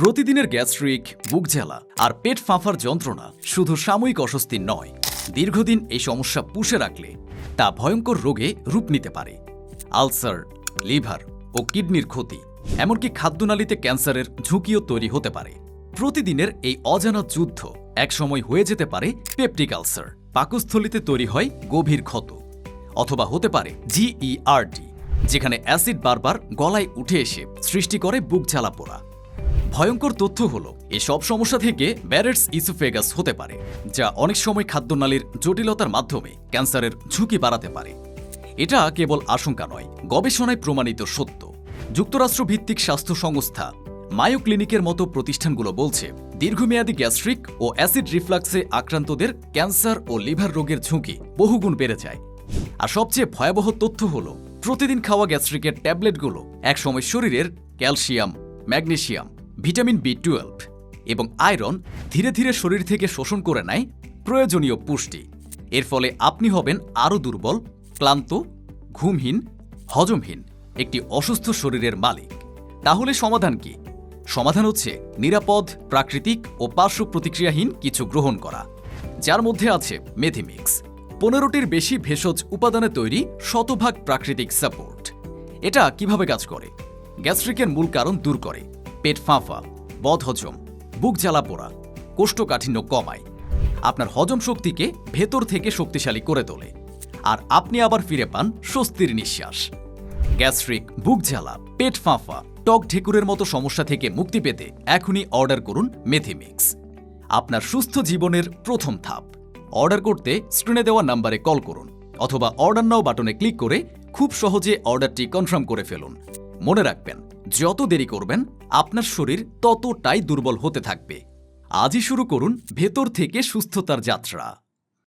প্রতিদিনের গ্যাস্ট্রিক, বুক জ্বালা আর পেট ফাঁফার যন্ত্রণা শুধু সাময়িক অস্বস্তি নয়, দীর্ঘদিন এই সমস্যা পুষে রাখলে তা ভয়ঙ্কর রোগে রূপ নিতে পারে। আলসার, লিভার ও কিডনির ক্ষতি, এমনকি খাদ্যনালীতে ক্যান্সারের ঝুঁকিও তৈরি হতে পারে। প্রতিদিনের এই অজানা যুদ্ধ একসময় হয়ে যেতে পারে পেপটিক আলসার। পাকস্থলিতে তৈরি হয় গভীর ক্ষত, অথবা হতে পারে জিইআরটি যেখানে অ্যাসিড বারবার গলায় উঠে এসে সৃষ্টি করে বুক জ্বালা পোড়া। ভয়ঙ্কর তথ্য হলো এসব সমস্যা থেকে ব্যারেটস ইসোফেগাস হতে পারে, যা অনেক সময় খাদ্যনালীর জটিলতার মাধ্যমে ক্যান্সারের ঝুঁকি বাড়াতে পারে। এটা কেবল আশঙ্কা নয়, গবেষণায় প্রমাণিত সত্য। যুক্তরাষ্ট্র ভিত্তিক স্বাস্থ্য সংস্থা মায়ো ক্লিনিকের মতো প্রতিষ্ঠানগুলো বলছে, দীর্ঘমেয়াদী গ্যাস্ট্রিক ও অ্যাসিড রিফ্লাক্সে আক্রান্তদের ক্যান্সার ও লিভার রোগের ঝুঁকি বহুগুণ বেড়ে যায়। আর সবচেয়ে ভয়াবহ তথ্য হলো, প্রতিদিন খাওয়া গ্যাস্ট্রিকের ট্যাবলেটগুলো একসময় শরীরের calcium, magnesium vitamin B twelve এবং আয়রন ধীরে ধীরে শরীর থেকে শোষণ করে নেয় প্রয়োজনীয় পুষ্টি। এর ফলে আপনি হবেন আরও দুর্বল, ক্লান্ত, ঘুমহীন, হজমহীন একটি অসুস্থ শরীরের মালিক। তাহলে সমাধান কি? সমাধান হচ্ছে নিরাপদ, প্রাকৃতিক ও পার্শ্ব প্রতিক্রিয়াহীন কিছু গ্রহণ করা, যার মধ্যে আছে মেথিমিক্স। পনেরোটির বেশি ভেষজ উপাদানে তৈরি শতভাগ প্রাকৃতিক সাপোর্ট। এটা কীভাবে কাজ করে? গ্যাস্ট্রিকের মূল কারণ দূর করে। পেট ফাঁফা বদহজম বুক জ্বালা পোড়া, কোষ্ঠকাঠিন্য কমায়। আপনার হজম শক্তিকে ভেতর থেকে শক্তিশালী করে তোলে। আর আপনি আবার ফিরে পান স্বস্তির নিঃশ্বাস। গ্যাস্ট্রিক, বুক জ্বালা, পেট ফাঁফা, টক ঢেকুরের মতো সমস্যা থেকে মুক্তি পেতে এখনই অর্ডার করুন মেথিমিক্স। আপনার সুস্থ জীবনের প্রথম ধাপ। অর্ডার করতে স্ক্রিনে দেওয়া নাম্বারে কল করুন অথবা অর্ডার নাও বাটনে ক্লিক করে খুব সহজে অর্ডারটি কনফার্ম করে ফেলুন। মনে রাখবেন যত দেরি করবেন, আপনার শরীর ততটাই দুর্বল হতে থাকবে। আজই শুরু করুন ভেতর থেকে সুস্থতার যাত্রা।